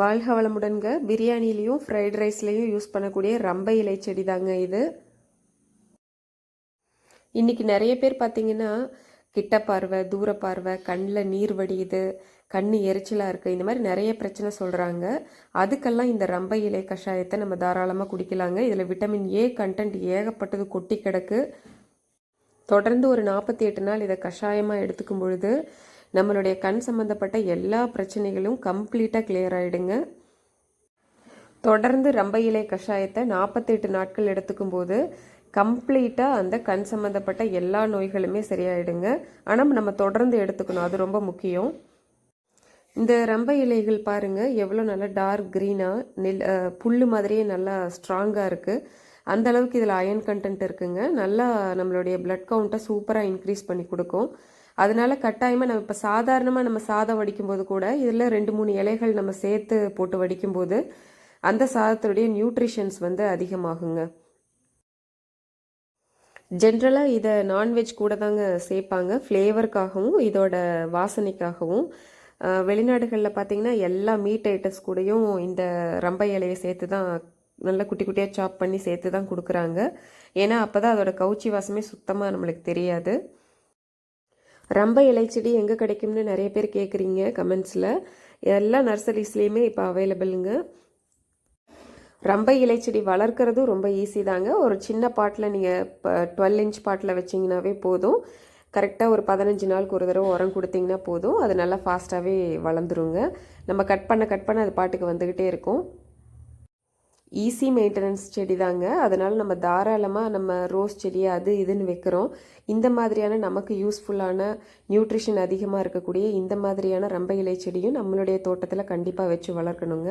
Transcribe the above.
வாழ்க வளமுடன்க. பிரியாணிலையும் fried ரைஸ்லேயும் use பண்ணக்கூடிய ரம்பை இலை செடி தாங்க இது. இன்றைக்கி நிறைய பேர் பார்த்தீங்கன்னா கிட்ட பார்வை தூர பார்வை கண்ணில் நீர் வடியுது கண் எரிச்சலாக இருக்குது இந்த மாதிரி நிறைய பிரச்சனை சொல்கிறாங்க அதுக்கெல்லாம் இந்த ரம்பை இலை கஷாயத்தை நம்ம தாராளமாக குடிக்கலாங்க. இதில் விட்டமின் ஏ கண்டென்ட் ஏகப்பட்டது கொட்டி கிடக்கு. தொடர்ந்து ஒரு நாற்பத்தி எட்டு நாள் இதை கஷாயமாக எடுத்துக்கும் பொழுது நம்மளுடைய கண் சம்மந்தப்பட்ட எல்லா பிரச்சனைகளும் கம்ப்ளீட்டாக கிளியர் ஆகிடுங்க தொடர்ந்து ரம்ப இலை கஷாயத்தை நாற்பத்தெட்டு நாட்கள் எடுத்துக்கும் போது கம்ப்ளீட்டாக அந்த கண் சம்மந்தப்பட்ட எல்லா நோய்களுமே சரியாயிடுங்க. ஆனால் நம்ம தொடர்ந்து எடுத்துக்கணும். அது ரொம்ப முக்கியம். இந்த ரம்ப இலைகள் பாருங்கள் எவ்வளோ நல்லா டார்க் க்ரீனாக நெல் புல் மாதிரியே நல்லா ஸ்ட்ராங்காக இருக்குது அந்த அளவுக்கு இதில் அயன் கண்டென்ட் இருக்குங்க. நல்லா நம்மளுடைய பிளட் கவுண்ட்டை சூப்பராக இன்க்ரீஸ் பண்ணி கொடுக்கும். அதனால கட்டாயமாக நம்ம இப்போ சாதாரணமாக நம்ம சாதம் வடிக்கும்போது கூட இதில் ரெண்டு மூணு இலைகள் நம்ம சேர்த்து போட்டு வடிக்கும்போது அந்த சாதத்தினுடைய நியூட்ரிஷன்ஸ் வந்து அதிகமாகுங்க. ஜென்ரலாக இதை நான்வெஜ் கூட தாங்க சேர்ப்பாங்க ஃப்ளேவருக்காகவும் இதோட வாசனைக்காகவும். வெளிநாடுகளில் பார்த்தீங்கன்னா எல்லா மீட் ஐட்டம்ஸ் கூடயும் இந்த ரம்பை இலையை சேர்த்து தான் நல்லா குட்டி குட்டியாக சாப் பண்ணி சேர்த்து தான் கொடுக்குறாங்க. ஏன்னா அப்போ தான் அதோட கவுச்சி வாசமே சுத்தமாக நம்மளுக்கு தெரியாது. ரம்ப இலைச்செடி எங்கே கிடைக்கும்னு நிறைய பேர் கேட்குறீங்க கமெண்ட்ஸில். எல்லா நர்சரிஸ்லேயுமே இப்போ அவைலபிளுங்க ரம்ப இலைச்செடி வளர்க்குறதும் ரொம்ப ஈஸி தாங்க. ஒரு சின்ன பாட்டில் நீங்கள் இப்போ டுவெல் இன்ச் பாட்டில் வச்சிங்கனாவே போதும். கரெக்டாக ஒரு பதினஞ்சு நாளுக்கு ஒரு தடவை உரம் கொடுத்தீங்கன்னா போதும். அது நல்லா ஃபாஸ்ட்டாகவே வளர்ந்துருங்க. நம்ம கட் பண்ண கட் பண்ண அது பாட்டுக்கு வந்துக்கிட்டே இருக்கும். ஈஸி மெயின்டெனன்ஸ் செடி தாங்க. அதனால் நம்ம தாராளமாக நம்ம ரோஸ் செடி அது இதுன்னு வைக்கிறோம். இந்த மாதிரியான நமக்கு யூஸ்ஃபுல்லான நியூட்ரிஷன் அதிகமாக இருக்கக்கூடிய இந்த மாதிரியான ரம்ப இலை செடியும் நம்மளுடைய தோட்டத்தில் கண்டிப்பாக வச்சு வளர்க்கணுங்க.